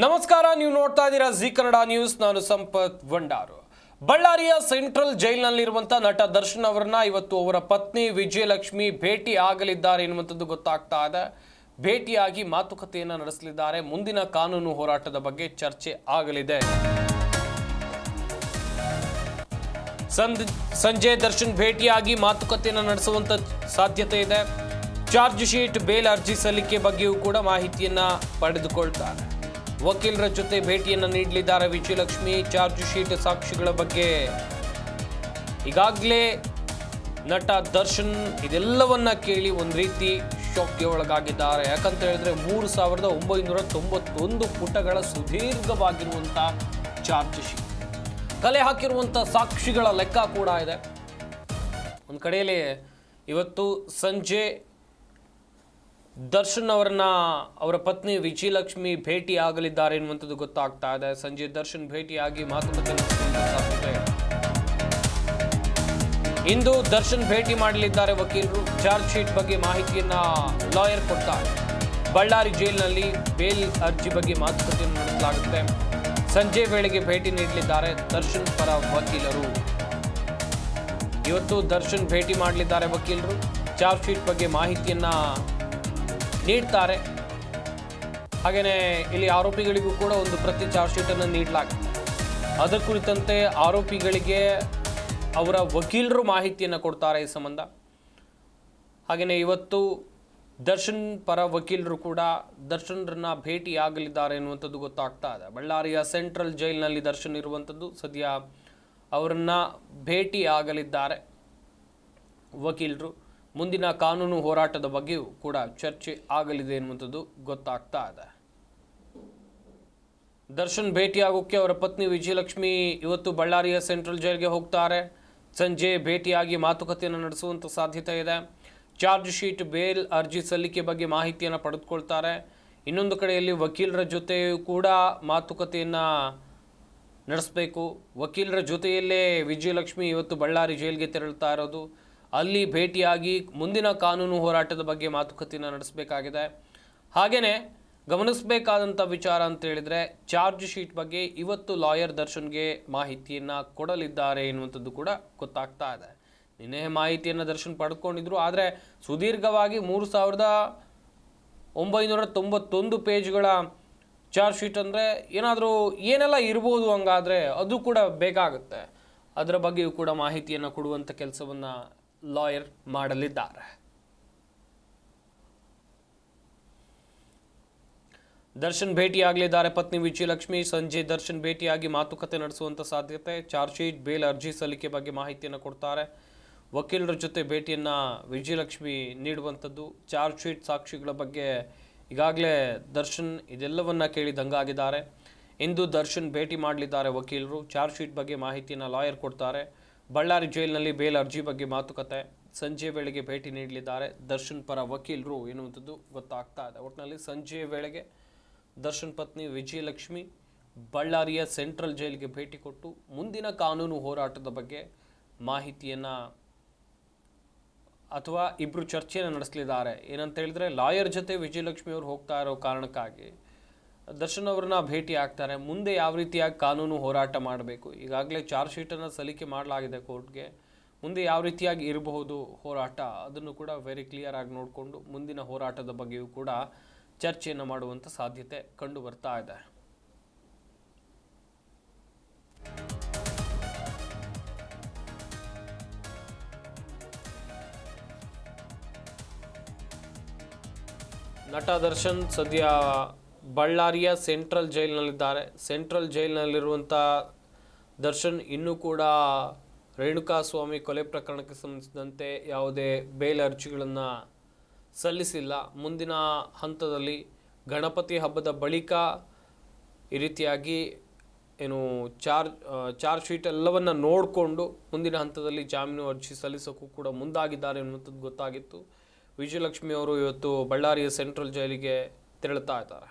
ನಮಸ್ಕಾರ, ನೀವು ನೋಡ್ತಾ ಇದ್ದೀರಾ ಜಿ ಕನ್ನಡ ನ್ಯೂಸ್. ನಾನು ಸಂಪತ್ ಭಂಡಾರು. ಬಳ್ಳಾರಿಯ ಸೆಂಟ್ರಲ್ ಜೈಲ್ನಲ್ಲಿರುವಂತಹ ನಟ ದರ್ಶನ್ ಅವರನ್ನ ಇವತ್ತು ಅವರ ಪತ್ನಿ ವಿಜಯಲಕ್ಷ್ಮಿ ಭೇಟಿ ಆಗಲಿದ್ದಾರೆ ಎನ್ನುವಂಥದ್ದು ಗೊತ್ತಾಗ್ತಾ ಇದೆ. ಭೇಟಿಯಾಗಿ ಮಾತುಕತೆಯನ್ನ ನಡೆಸಲಿದ್ದಾರೆ. ಮುಂದಿನ ಕಾನೂನು ಹೋರಾಟದ ಬಗ್ಗೆ ಚರ್ಚೆ ಆಗಲಿದೆ. ಸಂಜೆ ದರ್ಶನ್ ಭೇಟಿಯಾಗಿ ಮಾತುಕತೆಯನ್ನು ನಡೆಸುವಂತ ಸಾಧ್ಯತೆ ಇದೆ. ಚಾರ್ಜ್ ಶೀಟ್, ಬೇಲ್ ಅರ್ಜಿ ಸಲ್ಲಿಕೆ ಬಗ್ಗೆಯೂ ಕೂಡ ಮಾಹಿತಿಯನ್ನ ಪಡೆದುಕೊಳ್ತಾರೆ. ವಕೀಲರ ಜೊತೆ ಭೇಟಿಯನ್ನು ನೀಡಲಿದ್ದಾರೆ ವಿಜಯಲಕ್ಷ್ಮಿ ಚಾರ್ಜ್ ಶೀಟ್ ಸಾಕ್ಷಿಗಳ ಬಗ್ಗೆ. ಈಗಾಗಲೇ ನಟ ದರ್ಶನ್ ಇದೆಲ್ಲವನ್ನ ಕೇಳಿ ಒಂದು ರೀತಿ ಶಾಕ್ಗೆ ಒಳಗಾಗಿದ್ದಾರೆ. ಯಾಕಂತ ಹೇಳಿದ್ರೆ ಮೂರು ಸಾವಿರದ ಒಂಬೈನೂರ ತೊಂಬತ್ತೊಂದು ಪುಟಗಳ ಸುದೀರ್ಘವಾಗಿರುವಂಥ ಚಾರ್ಜ್ ಶೀಟ್. ಕಲೆ ಹಾಕಿರುವಂಥ ಸಾಕ್ಷಿಗಳ ಲೆಕ್ಕ ಕೂಡ ಇದೆ. ಒಂದು ಕಡೆಯಲ್ಲಿ ಇವತ್ತು ಸಂಜೆ ದರ್ಶನ್ ಅವರನ್ನ ಅವರ ಪತ್ನಿ ವಿಜಯಲಕ್ಷ್ಮಿ ಭೇಟಿ ಆಗಲಿದ್ದಾರೆ ಎನ್ನುವಂಥದ್ದು ಗೊತ್ತಾಗ್ತಾ ಇದೆ. ಸಂಜೆ ದರ್ಶನ್ ಭೇಟಿಯಾಗಿ ಮಾತುಕತೆ ಇಂದು ದರ್ಶನ್ ಭೇಟಿ ಮಾಡಲಿದ್ದಾರೆ ವಕೀಲರು. ಚಾರ್ಜ್ ಶೀಟ್ ಬಗ್ಗೆ ಮಾಹಿತಿಯನ್ನ ಲಾಯರ್ ಕೊಡ್ತಾರೆ. ಬಳ್ಳಾರಿ ಜೈಲಿನಲ್ಲಿ ಬೇಲ್ ಅರ್ಜಿ ಬಗ್ಗೆ ಮಾತುಕತೆಯನ್ನು ನಡೆಸಲಾಗುತ್ತೆ. ಸಂಜೆ ವೇಳೆಗೆ ಭೇಟಿ ನೀಡಲಿದ್ದಾರೆ ದರ್ಶನ್ ಪರ ವಕೀಲರು. ಇವತ್ತು ದರ್ಶನ್ ಭೇಟಿ ಮಾಡಲಿದ್ದಾರೆ ವಕೀಲರು. ಚಾರ್ಜ್ ಶೀಟ್ ಬಗ್ಗೆ ಮಾಹಿತಿಯನ್ನ ನೀಡ್ತಾರೆ. ಹಾಗೆಯೇ ಇಲ್ಲಿ ಆರೋಪಿಗಳಿಗೂ ಕೂಡ ಒಂದು ಪ್ರತಿ ಚಾರ್ಜ್ ಶೀಟನ್ನು ನೀಡಲಾಗಿದೆ ಅದರ ಕುರಿತಂತೆ ಆರೋಪಿಗಳಿಗೆ ಅವರ ವಕೀಲರು ಮಾಹಿತಿಯನ್ನು ಕೊಡ್ತಾರೆ ಈ ಸಂಬಂಧ. ಹಾಗೆಯೇ ಇವತ್ತು ದರ್ಶನ್ ಪರ ವಕೀಲರು ಕೂಡ ದರ್ಶನ್ರನ್ನ ಭೇಟಿಯಾಗಲಿದ್ದಾರೆ ಎನ್ನುವಂಥದ್ದು ಗೊತ್ತಾಗ್ತಾ ಇದೆ. ಬಳ್ಳಾರಿಯ ಸೆಂಟ್ರಲ್ ಜೈಲಿನಲ್ಲಿ ದರ್ಶನ್ ಇರುವಂಥದ್ದು ಸದ್ಯ ಅವರನ್ನು ಭೇಟಿ ಆಗಲಿದ್ದಾರೆ ವಕೀಲರು. ಮುಂದಿನ ಕಾನೂನು ಹೋರಾಟದ ಬಗ್ಗೆಯೂ ಕೂಡ ಚರ್ಚೆ ಆಗಲಿದೆ ಎನ್ನುವಂಥದ್ದು ಗೊತ್ತಾಗ್ತಾ ಇದೆ. ದರ್ಶನ್ ಭೇಟಿಯಾಗೋಕ್ಕೆ ಅವರ ಪತ್ನಿ ವಿಜಯಲಕ್ಷ್ಮಿ ಇವತ್ತು ಬಳ್ಳಾರಿಯ ಸೆಂಟ್ರಲ್ ಜೈಲ್ಗೆ ಹೋಗ್ತಾರೆ. ಸಂಜೆ ಭೇಟಿಯಾಗಿ ಮಾತುಕತೆಯನ್ನು ನಡೆಸುವಂಥ ಸಾಧ್ಯತೆ ಇದೆ. ಚಾರ್ಜ್ ಶೀಟ್ ಬೇಲ್ ಅರ್ಜಿ ಸಲ್ಲಿಕೆ ಬಗ್ಗೆ ಮಾಹಿತಿಯನ್ನು ಪಡೆದುಕೊಳ್ತಾರೆ. ಇನ್ನೊಂದು ಕಡೆಯಲ್ಲಿ ವಕೀಲರ ಜೊತೆ ಕೂಡ ಮಾತುಕತೆಯನ್ನು ನಡೆಸಬೇಕು. ವಕೀಲರ ಜೊತೆಯಲ್ಲೇ ವಿಜಯಲಕ್ಷ್ಮಿ ಇವತ್ತು ಬಳ್ಳಾರಿ ಜೈಲಿಗೆ ತೆರಳುತ್ತಾ ಇರೋದು. ಅಲ್ಲಿ ಭೇಟಿಯಾಗಿ ಮುಂದಿನ ಕಾನೂನು ಹೋರಾಟದ ಬಗ್ಗೆ ಮಾತುಕತೆಯನ್ನು ನಡೆಸಬೇಕಾಗಿದೆ. ಹಾಗೆಯೇ ಗಮನಿಸಬೇಕಾದಂಥ ವಿಚಾರ ಅಂತ ಹೇಳಿದರೆ ಚಾರ್ಜ್ ಶೀಟ್ ಬಗ್ಗೆ ಇವತ್ತು ಲಾಯರ್ ದರ್ಶನ್ಗೆ ಮಾಹಿತಿಯನ್ನು ಕೊಡಲಿದ್ದಾರೆ ಎನ್ನುವಂಥದ್ದು ಕೂಡ ಗೊತ್ತಾಗ್ತಾ ಇದೆ. ನಿನ್ನೆ ಮಾಹಿತಿಯನ್ನು ದರ್ಶನ್ ಪಡ್ಕೊಂಡಿದ್ರು, ಆದರೆ ಸುದೀರ್ಘವಾಗಿ ಮೂರು ಸಾವಿರದ ಒಂಬೈನೂರ ತೊಂಬತ್ತೊಂದು ಪೇಜ್ಗಳ ಚಾರ್ಜ್ ಶೀಟ್ ಅಂದರೆ ಏನಾದರೂ ಏನೆಲ್ಲ ಇರ್ಬೋದು ಹಂಗಾದರೆ ಅದು ಕೂಡ ಬೇಕಾಗುತ್ತೆ. ಅದರ ಬಗ್ಗೆಯೂ ಕೂಡ ಮಾಹಿತಿಯನ್ನು ಕೊಡುವಂಥ ಕೆಲಸವನ್ನು ಲಾಯರ್ ಮಾಡಲಿದ್ದಾರೆ. ದರ್ಶನ್ ಭೇಟಿಯಾಗಲಿದ್ದಾರೆ. ಪತ್ನಿ ವಿಜಯಲಕ್ಷ್ಮಿ, ಸಂಜೆ ದರ್ಶನ್ ಭೇಟಿಯಾಗಿ ಮಾತುಕತೆ ನಡೆಸುವಂಥ ಸಾಧ್ಯತೆ, ಚಾರ್ಜ್ ಶೀಟ್, ಬೇಲ್ ಅರ್ಜಿ ಸಲ್ಲಿಕೆ ಬಗ್ಗೆ ಮಾಹಿತಿಯನ್ನು ಕೊಡ್ತಾರೆ. ವಕೀಲರ ಜೊತೆ ಭೇಟಿಯನ್ನು ವಿಜಯಲಕ್ಷ್ಮಿ ನೀಡುವಂಥದ್ದು, ಚಾರ್ಜ್ ಶೀಟ್ ಸಾಕ್ಷಿಗಳ ಬಗ್ಗೆ ಈಗಾಗಲೇ ದರ್ಶನ್ ಇದೆಲ್ಲವನ್ನ ಕೇಳಿ ದಂಗಾಗಿದ್ದಾರೆ ಇಂದು ದರ್ಶನ್ ಭೇಟಿ ಮಾಡಲಿದ್ದಾರೆ ವಕೀಲರು. ಚಾರ್ಜ್ ಶೀಟ್ ಬಗ್ಗೆ ಮಾಹಿತಿಯನ್ನು ಲಾಯರ್ ಕೊಡ್ತಾರೆ. ಬಳ್ಳಾರಿ ಜೈಲಿನಲ್ಲಿ ಬೇಲ್ ಅರ್ಜಿ ಬಗ್ಗೆ ಮಾತುಕತೆ. ಸಂಜೆ ವೇಳೆಗೆ ಭೇಟಿ ನೀಡಲಿದ್ದಾರೆ. ದರ್ಶನ್ ಪರ ವಕೀಲರು ಎನ್ನುವಂಥದ್ದು ಗೊತ್ತಾಗ್ತಾ ಇದೆ. ಒಟ್ಟಿನಲ್ಲಿ ಸಂಜೆ ವೇಳೆಗೆ ದರ್ಶನ್ ಪತ್ನಿ ವಿಜಯಲಕ್ಷ್ಮಿ ಬಳ್ಳಾರಿಯ ಸೆಂಟ್ರಲ್ ಜೈಲಿಗೆ ಭೇಟಿ ಕೊಟ್ಟು ಮುಂದಿನ ಕಾನೂನು ಹೋರಾಟದ ಬಗ್ಗೆ ಮಾಹಿತಿಯನ್ನು ಅಥವಾ ಇಬ್ಬರು ಚರ್ಚೆಯನ್ನು ನಡೆಸಲಿದ್ದಾರೆ. ಏನಂತ ಹೇಳಿದ್ರೆ, ಲಾಯರ್ ಜೊತೆ ವಿಜಯಲಕ್ಷ್ಮಿ ಅವರು ಹೋಗ್ತಾ ಇರೋ ಕಾರಣಕ್ಕಾಗಿ ದರ್ಶನ್ ಅವರನ್ನ ಭೇಟಿ ಆಗ್ತಾರೆ. ಮುಂದೆ ಯಾವ ರೀತಿಯಾಗಿ ಕಾನೂನು ಹೋರಾಟ ಮಾಡಬೇಕು? ಈಗಾಗಲೇ ಚಾರ್ಜ್ ಶೀಟನ್ನು ಸಲ್ಲಿಕೆ ಮಾಡಲಾಗಿದೆ ಕೋರ್ಟ್ಗೆ. ಮುಂದೆ ಯಾವ ರೀತಿಯಾಗಿ ಇರಬಹುದು ಹೋರಾಟ? ಅದನ್ನು ಕೂಡ ವೆರಿ ಕ್ಲಿಯರ್ ಆಗಿ ನೋಡಿಕೊಂಡು ಮುಂದಿನ ಹೋರಾಟದ ಬಗ್ಗೆಯೂ ಕೂಡ ಚರ್ಚೆಯನ್ನು ಮಾಡುವಂಥ ಸಾಧ್ಯತೆ ಕಂಡು ಬರ್ತಾ ಇದೆ. ನಟ ದರ್ಶನ್, ಸದ್ಯ ಬಳ್ಳಾರಿಯ ಸೆಂಟ್ರಲ್ ಜೈಲ್ನಲ್ಲಿದ್ದಾರೆ. ಸೆಂಟ್ರಲ್ ಜೈಲಿನಲ್ಲಿರುವಂಥ ದರ್ಶನ್ ಇನ್ನೂ ಕೂಡ ರೇಣುಕಾಸ್ವಾಮಿ ಕೊಲೆ ಪ್ರಕರಣಕ್ಕೆ ಸಂಬಂಧಿಸಿದಂತೆ ಯಾವುದೇ ಬೇಲ್ ಅರ್ಜಿಗಳನ್ನು ಸಲ್ಲಿಸಿಲ್ಲ. ಮುಂದಿನ ಹಂತದಲ್ಲಿ ಗಣಪತಿ ಹಬ್ಬದ ಬಳಿಕ ಈ ರೀತಿಯಾಗಿ ಏನು ಚಾರ್ಜ್ ಚಾರ್ಜ್ ಶೀಟ್ ಎಲ್ಲವನ್ನು ನೋಡಿಕೊಂಡು ಮುಂದಿನ ಹಂತದಲ್ಲಿ ಜಾಮೀನು ಅರ್ಜಿ ಸಲ್ಲಿಸೋಕ್ಕೂ ಕೂಡ ಮುಂದಾಗಿದ್ದಾರೆ ಎನ್ನುವಂಥದ್ದು ಗೊತ್ತಾಗಿತ್ತು. ವಿಜಯಲಕ್ಷ್ಮಿ ಅವರು ಇವತ್ತು ಬಳ್ಳಾರಿಯ ಸೆಂಟ್ರಲ್ ಜೈಲಿಗೆ ತೆರಳುತ್ತಾ ಇದ್ದಾರೆ.